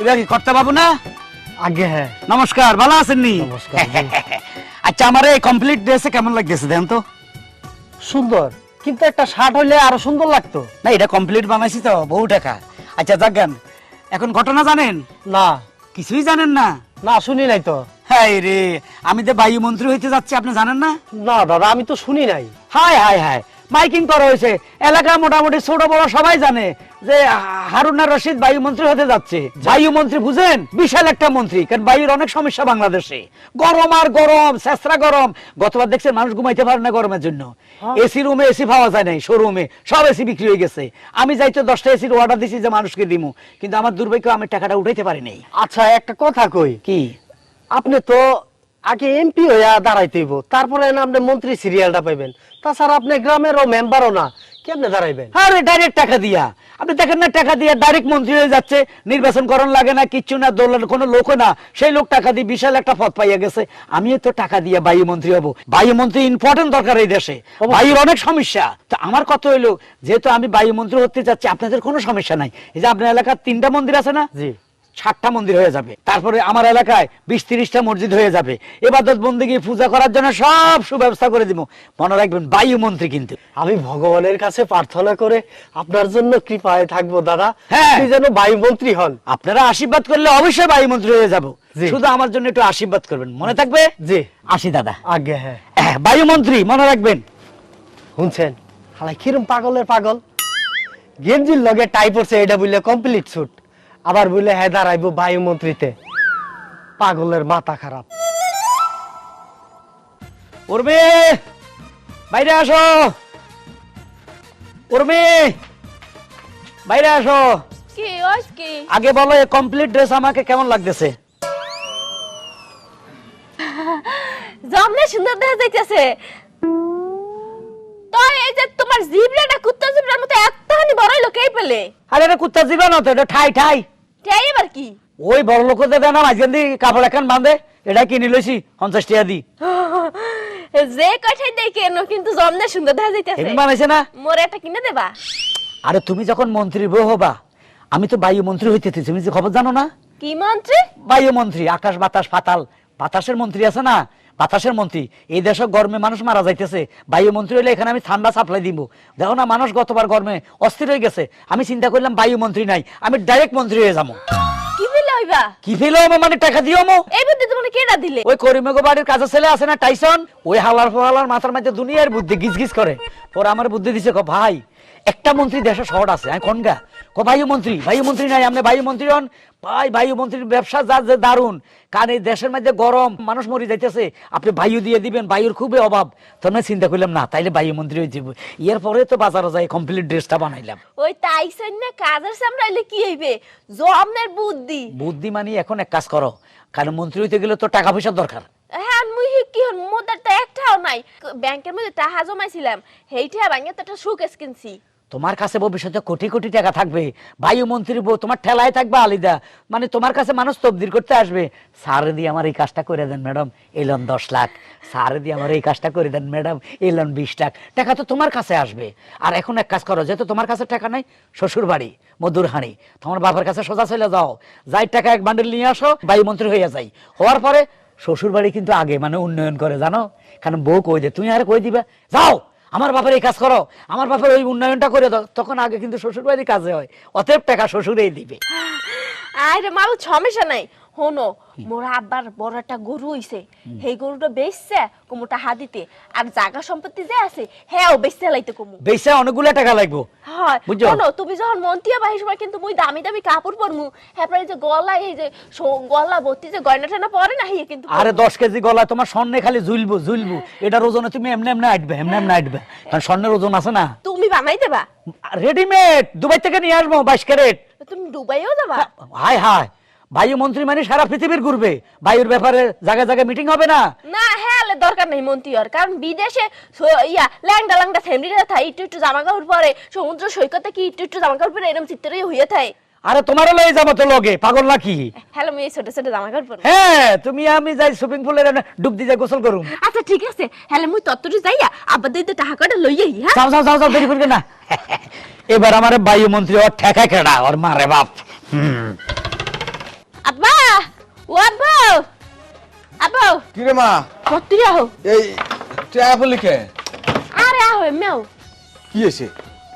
এটা কি কর্তা বাবু না? আগে হ্যাঁ। নমস্কার ভালো আছেন নি আচ্ছা আমার এই কমপ্লিট ড্রেসে কেমন লাগতেছে দেন তো? সুন্দর কিন্তু একটা শার্ট হইলে আরও সুন্দর লাগতো। না এটা কমপ্লিট বানাইছি তো বহু টাকা। আচ্ছা যাজ্ঞান এখন ঘটনা জানেন? না। কিছুই জানেন না? না শুনি নাই তো। হ্যাঁ রে আমি তো বায়ুমন্ত্রী হইতে যাচ্ছি আপনি জানেন না? না দাদা আমি তো শুনি নাই। হাই হাই হাই মাইকিং করা হয়েছে। এলাকা মোটামুটি ছোট বড় সবাই জানে যে হারুনা রশিদ বায়ুমন্ত্রী হতে যাচ্ছে। বায়ুমন্ত্রী বুঝেন? বিশাল একটা মন্ত্রী কারণ বায়ুর অনেক সমস্যা বাংলাদেশে। গরম আর গরম শেষরা গরম। গতবার দেখছেন মানুষ ঘুমাইতে পারে না গরমের জন্য। এসি রুমে এসি পাওয়া যায় নাই শোরুমে সব এসি বিক্রি হয়ে গেছে। আমি যাইতো দশটা এসির অর্ডার দিছি যে মানুষকে দিমু। কিন্তু আমার দুর্ভাগ্য আমি টাকাটা উঠাইতে পারি নাই। আচ্ছা একটা কথা কই। কি? আপনি তো আগে এমপি হইয়া দাঁড়াইতেইব তারপরে আপনি মন্ত্রী সিরিয়ালটা পাইবেন। তাছাড়া আপনি গ্রামেরও মেম্বারও না। কেমনে দাঁড়াইবেন? আরে ডাইরেক্ট টাকা দিয়া। আপনি দেখেন না টাকা দিয়ে ডাইরেক্ট মন্ত্রী হয়ে যাচ্ছে। নির্বাচন করণ লাগে না কিচ্ছু না দোলার কোনো লোক না। সেই লোক টাকা দিয়ে বিশাল একটা পদ পাইয়া গেছে। আমিও তো টাকা দিয়ে বায়ুমন্ত্রী হব। বায়ুমন্ত্রী ইম্পর্টেন্ট দরকার এই দেশে। বায়ুর অনেক সমস্যা। তো আমার কত হইল যেহেতু আমি বায়ুমন্ত্রী হতে যাচ্ছি আপনাদের কোনো সমস্যা নাই। এই যে আপনার এলাকার তিনটা মন্দির আছে না? জি। ষাটটা মন্দির হয়ে যাবে। তারপরে আমার এলাকায় বিশ তিরিশটা মসজিদ হয়ে যাবে। এবাদত বন্দিগি পূজা করার জন্য সব সুব্যবস্থা করে দিব। মনে রাখবেন বায়ুমন্ত্রী কিন্তু। আমি ভগবানের কাছে প্রার্থনা করে আপনার জন্য কৃপায় থাকব দাদা। হ্যাঁ। যেন বায়ুমন্ত্রী হন। আপনারা আশীর্বাদ করলে অবশ্যই বায়ুমন্ত্রী হয়ে যাব। শুধু আমার জন্য একটু আশীর্বাদ করবেন। মনে থাকবে? জি। আসি দাদা। আগে হ্যাঁ। হ্যাঁ, বায়ুমন্ত্রী মনে রাখবেন। শুনছেন? হালাই কিরম পাগলের পাগল। গেঞ্জির লগে টাই পড়ছে এটা বললে কমপ্লিট শুট আবার বলে হ্যাঁ দাঁড়াইবো বায়ুমন্ত্রীতে। পাগলের মাথা খারাপ। উর্মি বাইরে আসো। উর্মি বাইরে আসো। কি ওইস কি? আগে বলো এই কমপ্লিট ড্রেস আমাকে কেমন লাগতেছে? জমনে সুন্দর দেখা যাইতেছে। তো এই যে তোমার জিবরাটা কুত্তা জিবরার মতো এতখানি বড় লোকেই পেলে। আরে এটা কুত্তা জীবন না তো এটা ঠাই ঠাই। তাই এবার কি? ওই বড় লোকদের দেয় না মাঝখান দিয়ে কাপড় এখন বাঁধে এটা কিনে লইছি পঞ্চাশ টাকা দি। যে কঠাই দেই কেন কিন্তু জমনে সুন্দর দেখা যাইতেছে। এমনি বানাইছে না? মোরে একটা কিনে দেবা। আরে তুমি যখন মন্ত্রী বউ হবা আমি তো বায়ুমন্ত্রী হইতেছি তুমি যে খবর জানো না? কি মন্ত্রী? বায়ুমন্ত্রী আকাশ বাতাস পাতাল। বাতাসের মন্ত্রী আছে না? বাতাসের মন্ত্রী এই দেশে গরমে মানুষ মারা যাইতেছে। বায়ুমন্ত্রী হলে এখানে আমি ঠান্ডা সাপ্লাই দিব দেখো না মানুষ গতবার গরমে অস্থির হয়ে গেছে। আমি চিন্তা করলাম বায়ুমন্ত্রী নাই আমি ডাইরেক্ট মন্ত্রী হয়ে যাব। কি ফেলো মানে টাকা দিও মো। এই বুদ্ধি তোমার কেডা দিলে? ওই করিমেগো বাড়ির কাজের ছেলে আছে না টাইসন ওই হালার ফালার মাথার মধ্যে দুনিয়ার বুদ্ধি গিজ গিজ করে। পরে আমার বুদ্ধি দিছে কো ভাই একটা মন্ত্রী দেশে শহর আছে আমি কনগা কো বায়ুমন্ত্রী বায়ুমন্ত্রী নাই আপনি বায়ুমন্ত্রী হন। ভাই বায়ুমন্ত্রীর ব্যবসা যা যে দারুণ। কারণ এই দেশের মধ্যে গরম মানুষ মরি যাইতেছে। আপনি বায়ু দিয়ে দিবেন বায়ুর খুবই অভাব। তখন চিন্তা করলাম না তাইলে বায়ুমন্ত্রী হয়ে যাব। এর পরে তো বাজারে যাই কমপ্লিট ড্রেসটা বানাইলাম। ওই তাইছেন না কাজের সামলাইলে কি হইবে? জমনের বুদ্ধি। বুদ্ধি মানি এখন এক কাজ করো কারণ মন্ত্রী হইতে গেলে তো টাকা পয়সার দরকার। হ্যাঁ মুই কি হন মোদার তো একটাও নাই। ব্যাংকের মধ্যে টাকা জমাইছিলাম হেইটা ভাঙে তো একটা সুকেস কিনছি তোমার কাছে ভবিষ্যতে কোটি কোটি টাকা থাকবে। বায়ুমন্ত্রীর বউ, তোমার ঠেলায় থাকবে আলিদা। মানে তোমার কাছে মানুষ তবদির করতে আসবে। স্যারে দিয়ে আমার এই কাজটা করে দেন ম্যাডাম, এলন দশ লাখ। স্যারে দিয়ে আমার এই কাজটা করে দেন ম্যাডাম, এলন বিশ লাখ। টাকা তো তোমার কাছে আসবে। আর এখন এক কাজ করো, যেহেতু তোমার কাছে টাকা নাই, শ্বশুর বাড়ি, মধুর হাঁড়ি। তোমার বাবার কাছে সোজা চলে যাও। যাই টাকা এক বান্ডেল নিয়ে আসো বায়ুমন্ত্রী হয়ে যাই। হওয়ার পরে শ্বশুর বাড়ি কিন্তু আগে মানে উন্নয়ন করে, জানো? কারণ বউ কই দে তুমি আর কই দিবা? যাও! আমার বাপের এই কাজ করো আমার বাপের ওই উন্নয়নটা করে দাও তখন আগে কিন্তু শ্বশুর বাড়ির কাজে হয়। অতএব টাকা শ্বশুরেই দিবে। আরে মাল সমস্যা নাই। হনো মোর আব্বার বড় একটা গরু হইছে। সেই গরুটা বেচছে কুমুটা হাদিতে। আর জায়গা সম্পত্তি যে আছে হ্যাঁ বেচতে লাইতে কুমু। বেচছে অনেকগুলো টাকা লাগবো। হয়। শোনো তুমি যখন মন্তিয়া বাহি সময় কিন্তু মুই দামি দামি কাপড় পরমু। হ্যাঁ যে গলা এই যে গলা ভর্তি যে গয়না টয়না পরে না হিয়ে কিন্তু আরে পরমু। দশ কেজি গলা তোমার স্বর্ণে খালি জুলবো জুলবো এটার ওজনে তুমি এমনি এমনি আটবে এমনি এমনি আটবে। কারণ স্বর্ণের ওজন আছে না। তুমি বানাই দেবা? রেডিমেড! দুবাই থেকে নিয়ে আসব বাইশ ক্যারেট। তুমি দুবাইও যাবা? হাই হাই বায়ুমন্ত্রী মানে সারা পৃথিবীর ঘুরবে। বায়ুর ব্যাপারে জায়গায় জায়গায় মিটিং হবে না? না হ্যাঁ দরকার নেই মন্ত্রী হওয়ার কারণ বিদেশে ইয়া ল্যাংডা ল্যাংডা ফ্যামিলিরা থাকে একটু একটু জামা কাপড় পরে সমুদ্র সৈকতে কি একটু একটু জামা কাপড় পরে এরকম চিত্রই হইয়ে থাকে? আরে তোমারও লয়ে যাব তো লগে পাগল নাকি? হ্যালো মেয়ে ছোট ছোট জামা কাপড় পরে। হ্যাঁ তুমি আমি যাই সুইমিং পুলের ডুব দিয়ে যাই গোসল করুম। আচ্ছা ঠিক আছে। হ্যালো মুই তত্ত্বটি যাইয়া আব্বা দিতে টাকা কটা লইয়াই হ্যাঁ? যাও যাও যাও যাও দেরি করবে না। এবার আমার বায়ুমন্ত্রী ওর ঠেকা কেডা ওর মারে বাপ। হুম। আব্বা ও আব্বা আব্বা। কিরে মা? কত্তি আহো। এই ট্যাপ লিখে আরে আহো মেও কি হয়েছে?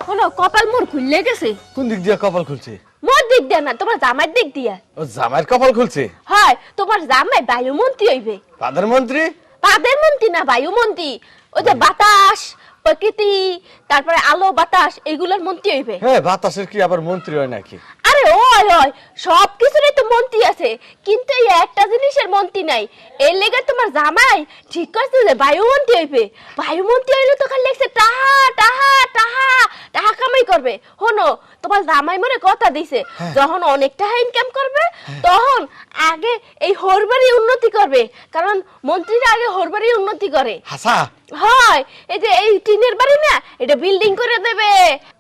হলো কপাল মোর খুললে গেছে। কোন দিক দিয়ে কপাল খুলছে? মোর দিক দিয়ে না তোমার জামাই দিক দিয়া। ও জামাইয়ের কপাল খুলছে? হয় তোমার জামাই বায়ুমন্ত্রী হইবে। প্রধানমন্ত্রী? প্রধানমন্ত্রী না বায়ুমন্ত্রী। ওই যে বাতাস প্রকৃতি তারপরে আলো বাতাস এগুলোর মন্ত্রী হইবে। হ্যাঁ বাতাসের কি আবার মন্ত্রী হয় নাকি? আরে ওই ওই সব কিছুরই তো মন্ত্রী আছে কিন্তু এই একটা জিনিসের মন্ত্রী নাই। এর লেগে তোমার জামাই ঠিক করছে যে বায়ুমন্ত্রী হইবে। বায়ুমন্ত্রী হইলে তো খালি লেগছে টাহা টাহা টাহা টাহা কামাই করবে। হনো তোমার জামাই মনে কথা দিছে যখন অনেক টাকা ইনকাম করবে তখন আগে এই হরবারি উন্নতি করবে কারণ মন্ত্রীরা আগে হরবারি উন্নতি করে। হাসা? হয় এই যে এই টিনের বাড়ি না এটা বিল্ডিং করে দেবে।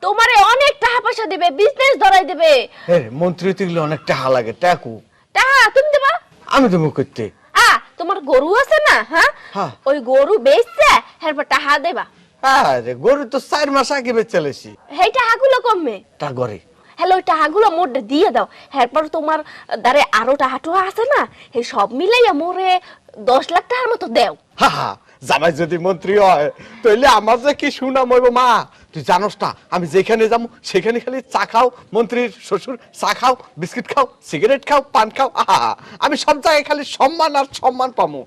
তোমারে অনেক টাকা পয়সা দেবে বিজনেস ধরাই দেবে। হ্যাঁ মন্ত্রী তুইলে অনেক টাকা লাগে টাকু। টাকা তুমি দেবা? আমি মুখ করতে আ তোমার গরু আছে না হ্যাঁ? হ্যাঁ। ওই গরু বেচছে এরপর টাকা দেবা। আরে গরু তো চার মাস আগে বেচেলেছি সেই টাকাগুলো কমবে তা ঘরে হ্যালো ওই টাকাগুলো মোটে দিয়ে দাও। এরপর তোমার দ্বারে আরও টাকা টোয়া আছে না এই সব মিলাইয়া মোরে দশ লাখ টাকার মতো দেও। হা হা জামাই যদি মন্ত্রী হয় তাহলে আমার যে কি সুনাম হইব মা? তুই জানোস না আমি যেখানে যাব সেখানে খালি চা খাও মন্ত্রীর শ্বশুর চা খাও বিস্কিট খাও সিগারেট খাও পান খাও আহা আমি সব জায়গায় খালি সম্মান আর সম্মান পাবো।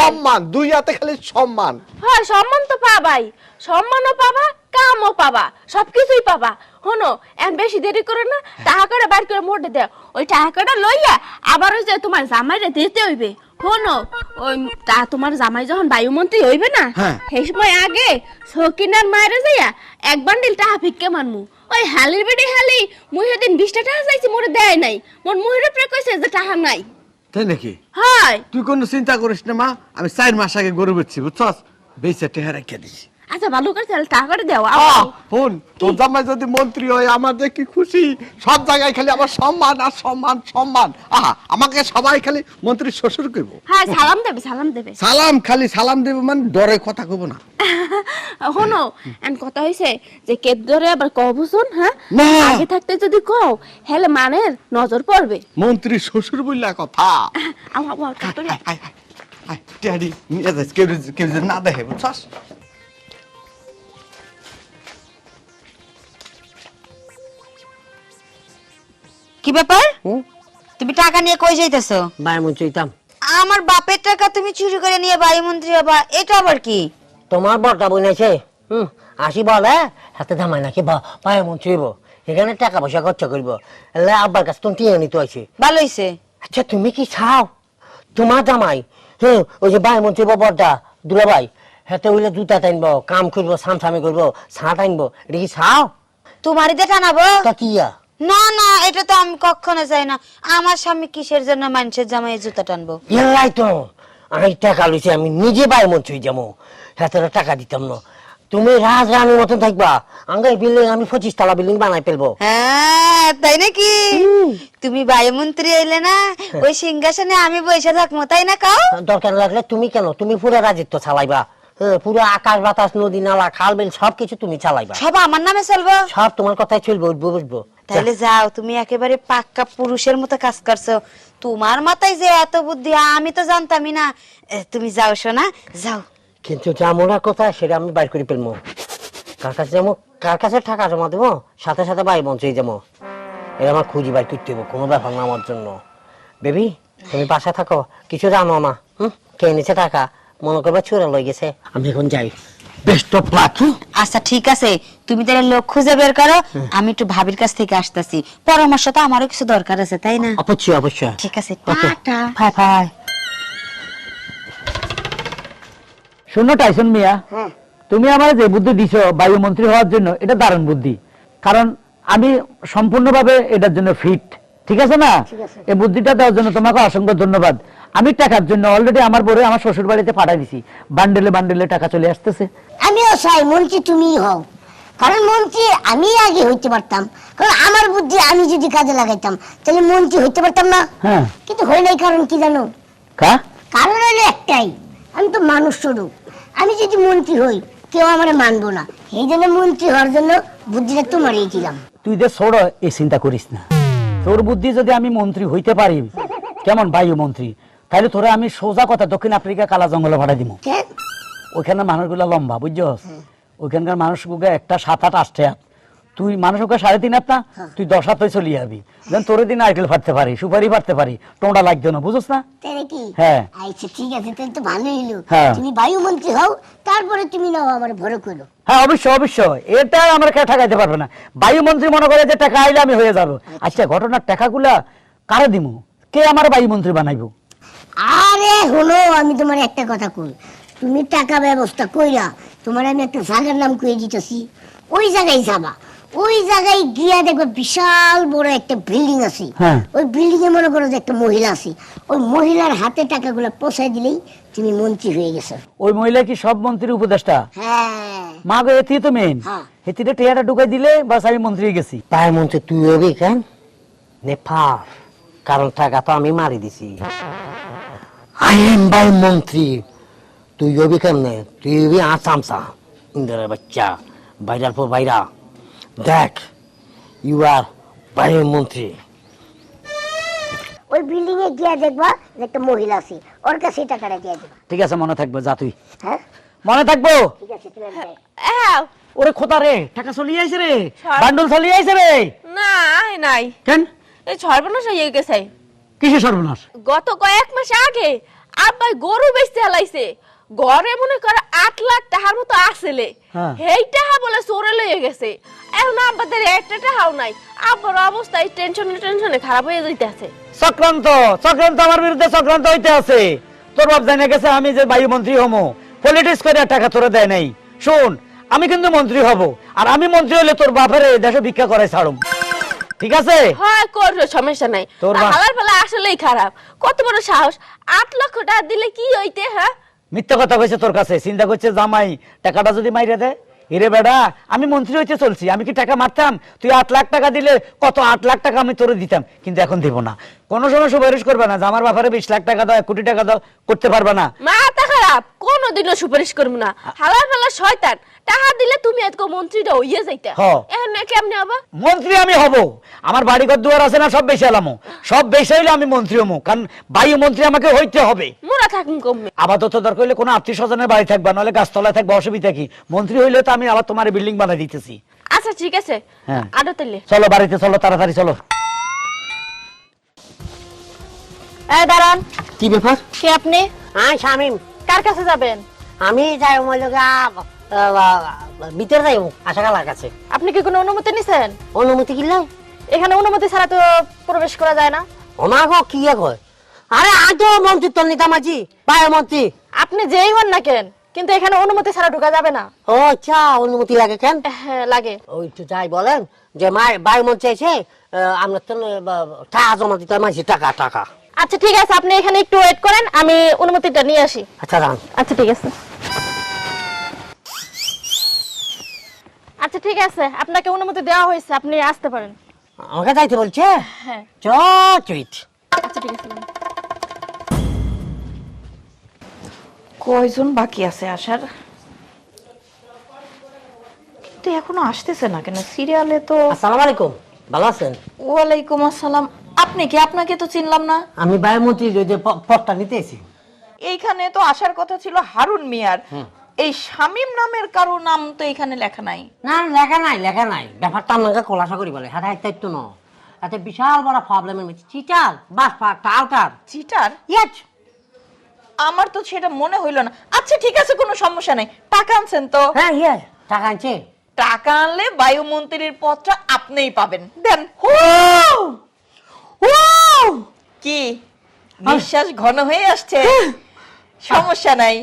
সম্মান দুই হাতে খালি সম্মান। হ্যাঁ সম্মান তো পাবাই। সম্মানও পাবা কামও পাবা সবকিছুই পাবা। হনো এম বেশি দেরি করে না টাকা করে বার করে মোটে দেও। ওই টাকাটা লইয়া আবার ওই যে তোমার জামাইরে দিতে হইবে। হনো ওই তা তোমার জামাই যখন বায়ুমন্ত্রী হইবে না হ্যাঁ। সেই সময় আগে সকিনার মায়েরে যাইয়া এক বান্ডিল টাকা ভিক্ষে মানমু ওই হালির বেডি হালি মুহে দিন বিশটা টাকা চাইছি মোরে দেয় নাই। মোর মুহিরে প্রে কইছে যে টাকা নাই। তাই নাকি? হয়। তুই কোনো চিন্তা করিস না মা। আমি চার মাস আগে গরু বেচছি বুঝছস? বেচে টেহা রেখে দিছি। আচ্ছা ভালো করে তাহলে টাকাটা দেও। আহ, ফোন তোর জামাই যদি মন্ত্রী হয় আমার যে কি খুশি। সব জায়গায় খালি আমার সম্মান আর সম্মান সম্মান। আহা আমাকে সবাই খালি মন্ত্রীর শ্বশুর কইব হ্যাঁ সালাম দেবে সালাম দেবে। সালাম খালি সালাম দেব মানে ডরে কথা কব না। শোনো এন কথা হইছে যে কেদ ধরে আবার কবছন হ্যাঁ? আগে থাকতে যদি কও হেলে মানের নজর পড়বে। মন্ত্রী শ্বশুর বললা কথা। আও আও আও, তাড়াতাড়ি আও। আয়, আয়, আয়, টেহারি কেউ কেউ না দেখে বুঝছস? কি ব্যাপার? তুমি টাকা নিয়ে কই যাইতেছো? বায়ুমন চইতাম আমার বাপের টাকা তুমি চুরি করে নিয়ে বায়ুমন্ত্রী হবা এটা আবার কি? তোমার বরটা বইনেছে হুম আসি বলে হাতে ধামাই নাকি বায়ুমন চইব। এখানে টাকা পয়সা খরচ করব। এলে আব্বার কাছে তুমি টিয়ে নিতে হয়েছে ভালো হইছে। আচ্ছা তুমি কি চাও? তোমার জামাই হ্যাঁ ওই যে বায়ুমন চইব বরটা দুলাভাই হাতে উইলে জুতা টাইনবো কাম করব সামসামি করব ছাঁ টাইনবো এটা কি চাও? তোমারই দিয়ে টানাবো? তা কিয়া না না এটা তো আমি কখনো চাই না। আমার স্বামী কিসের জন্য মানুষের জামাই জুতা টানবো? ইয়াই তো আমি টাকা লইছি আমি নিজে বায়ুমন চই যাব। হাতে টাকা দিতাম না। তুমি রাজ রানীর মতন থাকবা। আঙ্গাই বিল্ডিং আমি পঁচিশ তলা বিল্ডিং বানাই ফেলব। হ্যাঁ তাই নাকি? তুমি বায়ুমন্ত্রী এলে না ওই সিংহাসনে আমি বসে থাকব তাই না কাও দরকার লাগলে তুমি কেন? তুমি পুরো রাজত্ব চালাইবা। হ্যাঁ, পুরো আকাশ বাতাস নদী নালা খাল বিল সবকিছু তুমি চালাইবা। সব আমার নামে চলবো? সব তোমার কথাই চলবে উঠবো বুঝব তাহলে যাও। তুমি একেবারে পাক্কা পুরুষের মতো কাজ করছ। তোমার মাথায় যে এত বুদ্ধি আমি তো জানতামই না। এ, তুমি যাও শোনা যাও। কিন্তু জামুনার কথা সেটা আমি বাইর করে ফেলব কার কাছে যাব? কার কাছে টাকা জমা দেবো? সাথে সাথে বাই মঞ্চে যাব। এটা আমার খুঁজি বাইর করতে দেবো কোনো ব্যাপার না আমার জন্য। বেবি তুমি বাসায় থাকো কিছু জানো আমা হুম? কে নিছে টাকা? মনে করবে চুরা লই গেছে। আমি এখন যাই। বেস্ট অফ লাক আচ্ছা ঠিক আছে। তুমি তাহলে লোক খুঁজে বের করো আমি একটু ভাবির কাছ থেকে আসতেছি। পরামর্শ তো আমারও কিছু দরকার আছে তাই না? অবশ্যই অবশ্যই। ঠিক আছে টাটা। বাই বাই শোনো টাইসন মিয়া। তুমি আমার যে বুদ্ধি দিছো বায়ুমন্ত্রী হওয়ার জন্য এটা দারুণ বুদ্ধি। কারণ আমি সম্পূর্ণভাবে এটার জন্য ফিট ঠিক আছে না? এই বুদ্ধিটা দেওয়ার জন্য তোমাকে অসংখ্য ধন্যবাদ। আমি টাকার জন্য অলরেডি আমার বড় আমার শ্বশুর বাড়িতে পাঠাই দিছি। বান্ডেলে বান্ডেলে টাকা চলে আসতেছে। আমিও চাই মন্ত্রী তুমি হও। কারণ মন্ত্রী আমি আগে হইতে পারতাম। কারণ আমার বুদ্ধি আমি যদি কাজে লাগাইতাম তাহলে মন্ত্রী হইতে পারতাম না। হ্যাঁ। কিন্তু হয় নাই কারণ কি জানো? কা? কারণ হলো একটাই আমি তো মানুষ স্বরূপ। আমি যদি মন্ত্রী হই কেউ আমার মানবো না। এই জন্য মন্ত্রী হওয়ার জন্য বুদ্ধিটা তোমারই দিলাম। তুই যে ছোড় এই চিন্তা করিস না। তোর বুদ্ধি যদি আমি মন্ত্রী হইতে পারি কেমন বায়ুমন্ত্রী তাহলে তোরা আমি সোজা কথা দক্ষিণ আফ্রিকা কালা জঙ্গলে ভাড়া দিব ওইখানে মানুষগুলো লম্বা বুঝছস ওইখানকার মানুষগুলো একটা সাত আট আটটে হাত তুই মানুষকে সাড়ে তিন হাত না তুই দশ হাত চলে যাবি। যেন তোর দিন নারকেল ফাটতে পারি সুপারি ফাটতে পারি টোঁটা লাগতো না বুঝছ না? হ্যাঁ। আচ্ছা ঠিক আছে তাহলে তো হলো। হ্যাঁ। তুমি বায়ুমন্ত্রী হও তারপরে তুমি নাও আমার ভরো করো। হ্যাঁ অবশ্যই অবশ্যই। এটা আমার কেউ ঠেকাইতে পারবে না। বায়ুমন্ত্রী মনে করে যে টাকা আইলে আমি হয়ে যাব। আচ্ছা। ঘটনার টাকাগুলা কারে দিমু? কে আমার বায়ুমন্ত্রী বানাইবো? আরে হলো আমি তোমার একটা কথা কই। তুমি টাকা ব্যবস্থা কইরা তোমার আমি একটা জায়গার নাম কয়ে দিতেছি। ওই জায়গায় যাবা। ওই জায়গায় গিয়া দেখবে বিশাল বড় একটা বিল্ডিং আছে। হ্যাঁ। ওই বিল্ডিং এ মনে করো যে একটা মহিলা আছে। ওই মহিলার হাতে টাকাগুলো পৌঁছায় দিলেই তুমি মন্ত্রী হয়ে গেছো। ওই মহিলা কি সব মন্ত্রীর উপদেষ্টা? হ্যাঁ। মা গো এতি তো মেন হ্যাঁ। এতিতে টেয়াটা ঢুকাই দিলে বাস আমি মন্ত্রী হয়ে গেছি। বায়ুমন্ত্রী তুই হবি কেন? নেপাল। কারণ টাকা তো আমি মারি দিছি। আই এম বায়ুমন্ত্রী তুই হবি কেমনে তুই হবি আসামসা ইন্দিরার বাচ্চা বাইরার পর বাইরা দেখ ইউ আর বায়ুমন্ত্রী ওই বিল্ডিং এ গিয়া দেখবা একটা মহিলা আছে ওর কাছে টাকাটা দিয়ে দেবা ঠিক আছে মনে থাকবে যা তুই হ্যাঁ মনে থাকব ঠিক আছে তুমি আমি যাই। ওরে খোদা রে টাকা চলিয়ে আইছে রে বান্ডল চলিয়ে আইছে রে না আয় নাই কেন এই সর্বনাশ হয়ে গেছে কিসে সর্বনাশ? গত কয়েক মাস আগে আব্বাই গরু বেচতে হালাইছে। ঘরে মনে করে আট লাখ টাকার মতো আসলে। হ্যাঁ। হেই টাকা বলে চোরে লয়ে গেছে। এখন আব্বাদের একটা টাকাও নাই। আব্বার অবস্থা এই টেনশনে টেনশনে খারাপ হয়ে যাইতেছে। চক্রান্ত চক্রান্ত আমার বিরুদ্ধে চক্রান্ত হইতে আছে। তোর বাপ জানা গেছে আমি যে বায়ুমন্ত্রী হমো। পলিটিক্স করে টাকা তোরা দেয় নাই। শোন আমি কিন্তু মন্ত্রী হব। আর আমি মন্ত্রী হলে তোর বাপের দেশে ভিক্ষা করে ছাড়ুম। ঠিক আছে? হয় করবে সমস্যা নাই। হালার বেলা আসলেই খারাপ। কত বড় সাহস? আট লক্ষ টাকা দিলে কি হইতে হ্যাঁ? মিথ্যা কথা কইছে তোর কাছে। চিন্তা করছে জামাই টাকাটা যদি মাইরে দেয়। এরে বেড়া আমি মন্ত্রী হইতে চলছি আমি কি টাকা মারতাম? তুই আট লাখ টাকা দিলে কত আট লাখ টাকা আমি তোরে দিতাম কিন্তু এখন দিব না। কোনো সময় সুপারিশ করবে না যে আমার বাপারে বিশ লাখ টাকা দাও এক কোটি টাকা দাও করতে পারবে না। মাথা খারাপ কোনোদিনও সুপারিশ করব না। হালার বেলা শয়তান টাকা দিলে তুমি আজকে মন্ত্রীটা হইয়া যাইতা। এখন কেমনে আবার মন্ত্রী আমি হব। আমার বাড়ি ঘর দুয়ার আছে না সব বেশি আলামো। সব বেশি হইলে আমি মন্ত্রী হমু কারণ বায়ু মন্ত্রী আমাকে হইতে হবে। মোরা থাকুন কমবে আপাতত দরকার হইলে কোনো আত্মীয় স্বজনের বাড়ি থাকবা নাহলে গাছতলায় থাকবা অসুবিধা কি? মন্ত্রী হইলে তো আমি আবার তোমার বিল্ডিং বানাই দিতেছি। আচ্ছা ঠিক আছে। হ্যাঁ। চলো বাড়িতে চলো তাড়াতাড়ি চলো। এই দাঁড়ান। কি ব্যাপার? কে আপনি? হ্যাঁ শামিম। কার কাছে যাবেন? আমি যাই ভিতরে যাই আশাকালার কাছে। আপনি কি কোনো অনুমতি নিছেন? অনুমতি কিনলে এখানে অনুমতি ছাড়া তো প্রবেশ করা যায় না। ওমা গো কি এ কয়? আরে আজ মন্ত্রী তো নিতাম আজি বায়ুমন্ত্রী। আপনি যেই হন না কেন কিন্তু এখানে অনুমতি ছাড়া ঢোকা যাবে না। ও আচ্ছা অনুমতি লাগে কেন? হ্যাঁ লাগে। ওই তো যাই বলেন যে মা বায়ুমন্ত্রী এসে আহ, আমরা তো টাকা জমা দিতে মাঝে টাকা টাকা। আচ্ছা ঠিক আছে আপনি এখানে একটু ওয়েট করেন আমি অনুমতিটা নিয়ে আসি। আচ্ছা রান আচ্ছা ঠিক আছে। আচ্ছা ঠিক আছে আপনাকে অনুমতি দেওয়া হয়েছে আপনি আসতে পারেন। আমাকে যাইতে বলছে? হ্যাঁ। চ চুইট। আচ্ছা কয়জন বাকি আছে আসার? কিন্তু এখনও আসতেছে না কেন? সিরিয়ালে তো আসসালামু আলাইকুম। ভালো আছেন? ওয়ালাইকুম আসসালাম। আপনি কি? আপনাকে তো চিনলাম না। আমি বায়ুমন্ত্রী ওই যে প- পদটা নিতে এসি এইখানে তো আসার কথা ছিল হারুন মিয়ার। এই শামিম নামের কারও নাম তো এখানে লেখা নাই। না লেখা নাই লেখা নাই। ব্যাপারটা আমাকে খোলাসা করি বলে হ্যাঁ দায়িত্ব ন এতে বিশাল বড় প্রবলেমের মধ্যে। চিটার বাস টালটার চিটার? ইয়েছ আমার তো সেটা মনে হইল না। আচ্ছা ঠিক আছে কোনো সমস্যা নাই। টাকা আনছেন তো? হ্যাঁ ইয়ে টাকা আনছে। টাকা আনলে বায়ুমন্ত্রীর পদটা আপনিই পাবেন। দেন। কি? বিশ্বাস ঘন হয়ে আসছে। সমস্যা নাই।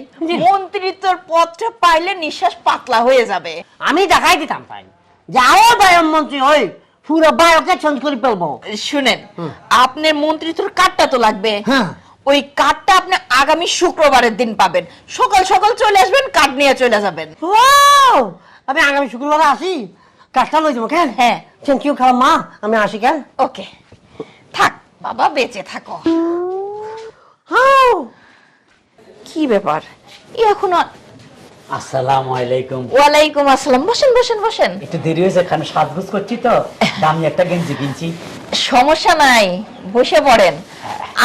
মন্ত্রিত্বর পদটা পাইলে নিঃশ্বাস পাতলা হয়ে যাবে। আমি দেখাই দিতাম তাই। যে আরও বায়ুমন্ত্রী হই পুরো বায়ুকে চেঞ্জ করে ফেলব। শুনেন আপনার মন্ত্রিত্বর কার্ডটা তো লাগবে। হ্যাঁ। ওই কার্ডটা আপনি আগামী শুক্রবারের দিন পাবেন। সকাল সকাল চলে আসবেন কার্ড নিয়ে চলে যাবেন। ও আমি আগামী শুক্রবার আসি। কাজটা লই যাব কেন হ্যাঁ। থ্যাংক ইউ খাওয়া মা। আমি আসি কেন ওকে। থাক বাবা বেঁচে থাকো। কি ব্যাপার? ই এখনও আসসালামু আলাইকুম। ওয়ালাইকুম আসসালাম। বসেন বসেন বসেন। একটু দেরি হয়েছে কারণ সাজগুজ করছি তো। দামি একটা গেঞ্জি কিনছি। সমস্যা নাই বসে পড়েন।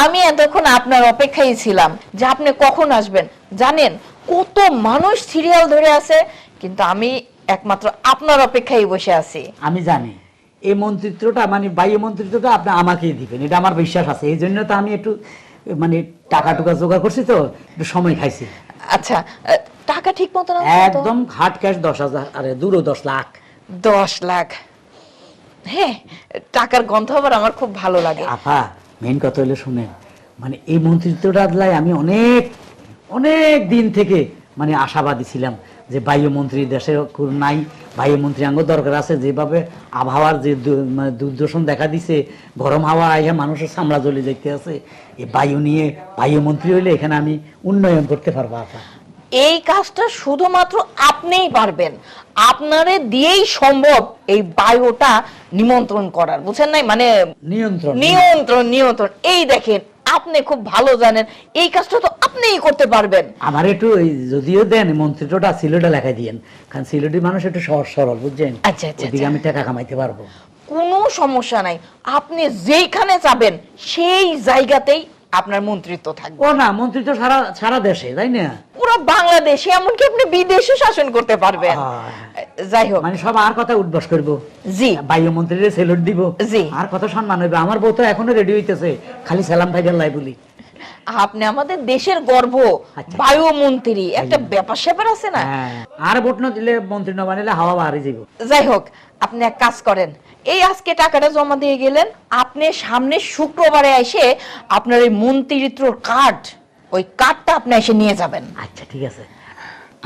আমি এতক্ষণ আপনার অপেক্ষায় ছিলাম যে আপনি কখন আসবেন। জানেন কত মানুষ সিরিয়াল ধরে আছে কিন্তু আমি একমাত্র আপনার অপেক্ষায় বসে আছি। আমি জানি। এই মন্ত্রিত্বটা মানে বায়ু মন্ত্রিত্বটা আপনি আমাকেই দিবেন। এটা আমার বিশ্বাস আছে। এই জন্য তো আমি একটু মানে টাকা টুকা জোগাড় করছি তো একটু সময় খাইছি। আচ্ছা টাকা ঠিক মতো না একদম হাট ক্যাশ দশ হাজার আরে দুরো দশ লাখ। দশ লাখ। হ্যাঁ টাকার গন্ধ আবার আমার খুব ভালো লাগে। আপা মেন কথা হলে শুনেন মানে এই মন্ত্রিত্বটা লাই আমি অনেক অনেক দিন থেকে মানে আশাবাদী ছিলাম যে বায়ুমন্ত্রী দেশে খুব নাই বায়ুমন্ত্রী আঙ্গ দরকার আছে যেভাবে আবহাওয়ার যে মানে দুর্দর্শন দেখা দিছে গরম হাওয়া আইয়া মানুষের সামলা জ্বলে যাইতে আছে। এই বায়ু নিয়ে বায়ুমন্ত্রী হইলে এখানে আমি উন্নয়ন করতে পারব আপা। এই কাজটা শুধুমাত্র আপনিই পারবেন। আপনারে দিয়েই সম্ভব এই বায়ুটা নিমন্ত্রণ করার বুঝছেন নাই? মানে নিয়ন্ত্রণ। নিয়ন্ত্রণ নিয়ন্ত্রণ। এই দেখেন আপনি খুব ভালো জানেন এই কাজটা তো আপনিই করতে পারবেন। আমার একটু ওই যদিও দেন মন্ত্রিত্বটা সিলেটে লেখাই দিয়েন কারণ সিলেটের মানুষ একটু সহজ সরল বুঝছেন? আচ্ছা, আচ্ছা, ওদিকে আচ্ছা। আমি টাকা কামাইতে পারব। কোনো সমস্যা নাই। আপনি যেইখানে যাবেন সেই জায়গাতেই আপনার মন্ত্রিত্ব থাকবে। ও না মন্ত্রিত্ব সারা সারা দেশে তাই না? পুরো বাংলাদেশে এমনকি আপনি বিদেশে শাসন করতে পারবেন। যাই হোক। মানে সব আর কথা উদ্বাস করব। জি। বায়ুমন্ত্রীর সেলুট দিব। জি। আর কত সম্মান হইবে? আমার বউ তো এখনও রেডি হইতেছে। খালি সালাম ভাইদের লাই বলি। আপনি আমাদের দেশের গর্ব আচ্ছা। বায়ুমন্ত্রী একটা ব্যাপার স্যাপার আছে না? হ্যাঁ আর ভোট না দিলে মন্ত্রী না বানাইলে হাওয়া বাহারি যাব যাই হোক আপনি এক কাজ করেন এই আজকে টাকাটা জমা দিয়ে গেলেন আপনি সামনে শুক্রবারে এসে আপনার এই মন্ত্রিত্বর কার্ড ওই কার্ডটা আপনি এসে নিয়ে যাবেন। আচ্ছা ঠিক আছে।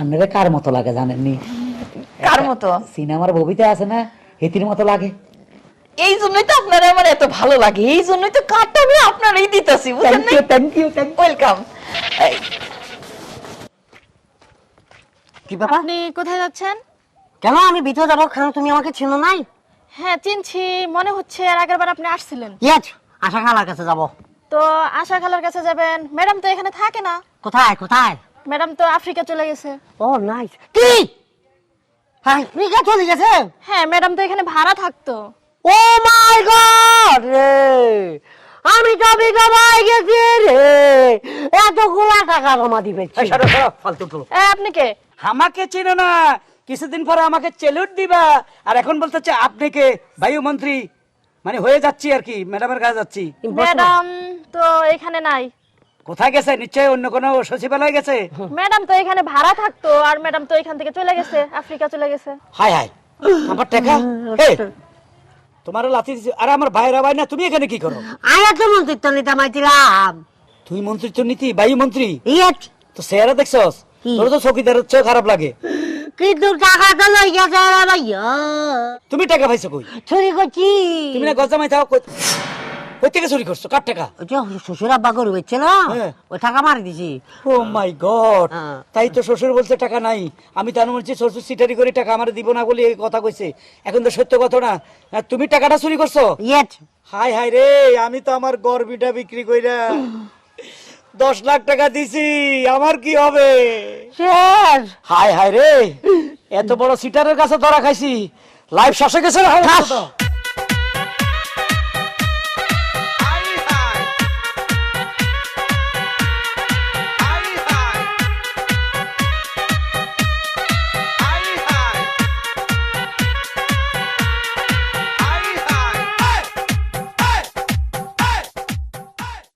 আপনারা কার মতো লাগে জানেননি? কার মতো? সিনেমার ববিতে আছে না? হেতির মতো লাগে? এই জন্যই তো আপনার আমার এত ভালো লাগে এই জন্যই তো কার্ডটা আমি আপনারই দিতেছি বুঝলেন thank you thank you thank welcome কি ব্যাপার? আপনি কোথায় যাচ্ছেন? কেন? আমি ভিতরে যাব কেন তুমি আমাকে চিনো নাই? হ্যাঁ চিনছি মনে হচ্ছে এর আগের বার আপনি আসছিলেন। ইয়েস আশা খালার কাছে যাব। তো আশা খালার কাছে যাবেন? ম্যাডাম তো এখানে থাকে না। কোথায় কোথায়? ম্যাডাম তো আফ্রিকা চলে গেছে। ও নাইস। কি? আফ্রিকা চলে গেছে? হ্যাঁ ম্যাডাম তো এখানে ভাড়া থাকতো। ও মাই গড রে। আমি তো বিধবাই গেছি রে। এতগুলা টাকা জমা দিবে ফালতু এ, আপনি কে? আমাকে চেনো না। কিছুদিন পরে আমাকে চেলুট দিবা। আর এখন বলতেছে আপনি কে? বায়ুমন্ত্রী মানে হয়ে যাচ্ছি আর কি ম্যাডামের কাছে যাচ্ছি। ম্যাডাম তো এখানে নাই। কোথায় গেছে? নিশ্চয়ই অন্য কোনো সচিবালয় গেছে? ম্যাডাম তো এখানে ভাড়া থাকতো আর ম্যাডাম তো এখান থেকে চলে গেছে আফ্রিকা চলে গেছে। হাই হাই আমার টাকা। এই, তোমার লাথি দিছে। আরে আমার ভাইরা ভাই না তুমি এখানে কি করো? আয়া তো মন্ত্রিত্ব নিতে মাইছিলাম। তুই মন্ত্রিত্ব নীতি বায়ুমন্ত্রী ইয়েট। তো সেরা দেখছস? তোর তো চকিদার চোখ খারাপ লাগে। কিন্তু টাকা তো লই গেছে রে ভাইয়া তুমি টাকা পাইছো কই? চুরি করছি তুমি না গজামাই থাও কই থেকে চুরি করছ? কার টাকা? ওই যে শ্বশুর আব্বা গরু বেচছে না? হ্যাঁ। ওই টাকা মারি দিছি। Oh my god. হ্যাঁ। তাই তো শ্বশুর বলছে টাকা নাই। আমি তার বলছি শ্বশুর সিটারি করে টাকা আমার দিব না বলে এই কথা কইছে। এখন তো সত্য কথা না। তুমি টাকাটা চুরি করছ? ইয়েস হাই হাই রে আমি তো আমার গরবিটা বিক্রি কইরা দশ লাখ টাকা দিছি। আমার কি হবে? হাই হাই রে এত বড় সিটারের কাছে ধরা খাইছি। লাইফ শ্বাসে গেছে